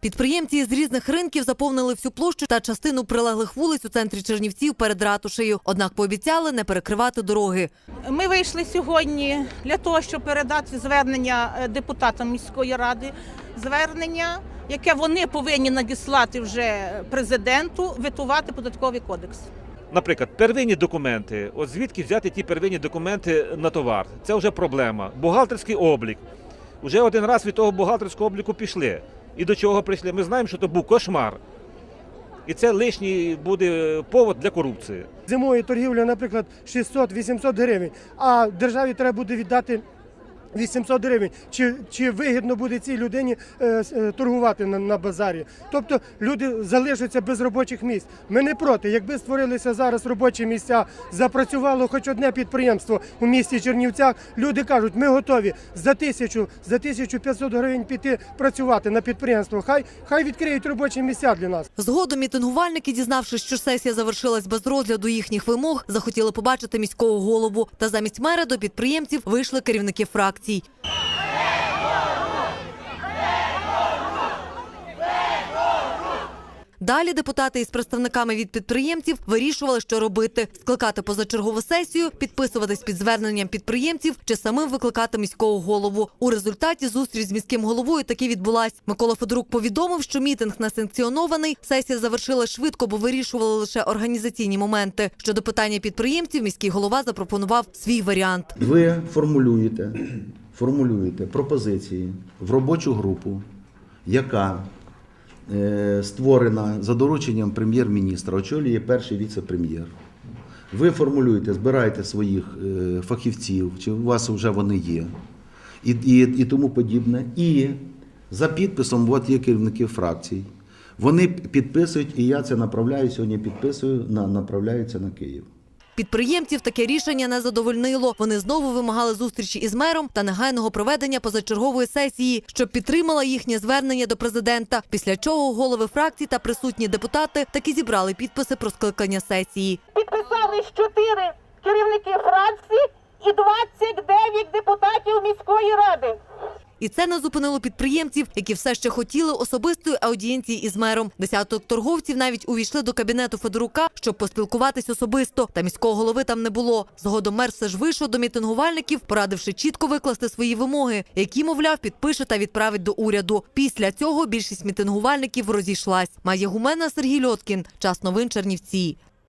Підприємці з різних ринків заповнили всю площу та частину прилеглих вулиць у центрі Чернівців перед ратушею. Однак пообіцяли не перекривати дороги. Ми вийшли сьогодні для того, щоб передати звернення е, депутатам міської ради, звернення, яке вони повинні надіслати вже президенту, витувати податковий кодекс. Наприклад, первинні документи. От звідки взяти ті первинні документи на товар? Це вже проблема. Бухгалтерський облік. Уже один раз від того бухгалтерського обліку пішли. І до чого прийшли? Ми знаємо, що це був кошмар. І це лишній буде повод для корупції. Зимою торгівля, наприклад, 600-800 гривень, а державі треба буде віддати 800 гривень. Чи, чи вигідно буде цій людині е, е, торгувати на, на базарі? Тобто люди залишаться без робочих місць. Ми не проти. Якби створилися зараз робочі місця, запрацювало хоч одне підприємство у місті Чернівцях, люди кажуть, ми готові за тисячу, за 1500 гривень піти працювати на підприємство. Хай, хай відкриють робочі місця для нас. Згодом мітингувальники, дізнавшись, що сесія завершилась без розгляду їхніх вимог, захотіли побачити міського голову. Та замість мера до підприємців вийшли керівники фракцій. Далі депутати із представниками від підприємців вирішували, що робити: скликати позачергову сесію, підписуватись під зверненням підприємців чи самим викликати міського голову. У результаті зустріч з міським головою таки відбулась. Микола Федорук повідомив, що мітинг не санкціонований. Сесія завершилась швидко, бо вирішували лише організаційні моменти. Щодо питання підприємців, міський голова запропонував свій варіант. Ви формулюєте, формулюєте пропозиції в робочу групу, яка створена за дорученням прем'єр-міністра, очолює перший віце-прем'єр. Ви формулюєте, збираєте своїх е, фахівців, чи у вас вже вони є, і, і, і тому подібне. І за підписом, от є керівники фракцій. Вони підписують, і я це направляю сьогодні. Підписую на направляються на Київ. Підприємців таке рішення не задовольнило. Вони знову вимагали зустрічі із мером та негайного проведення позачергової сесії, щоб підтримала їхнє звернення до президента. Після чого голови фракцій та присутні депутати таки зібрали підписи про скликання сесії. Підписались чотири керівники фракції і 29 депутатів міської ради. І це не зупинило підприємців, які все ще хотіли особистої аудієнції із мером. Десяток торговців навіть увійшли до кабінету Федорука, щоб поспілкуватись особисто. Та міського голови там не було. Згодом мер все ж вийшов до мітингувальників, порадивши чітко викласти свої вимоги, які, мовляв, підпише та відправить до уряду. Після цього більшість мітингувальників розійшлась. Має гумена Сергій Льоткін. Час новин Чернівці.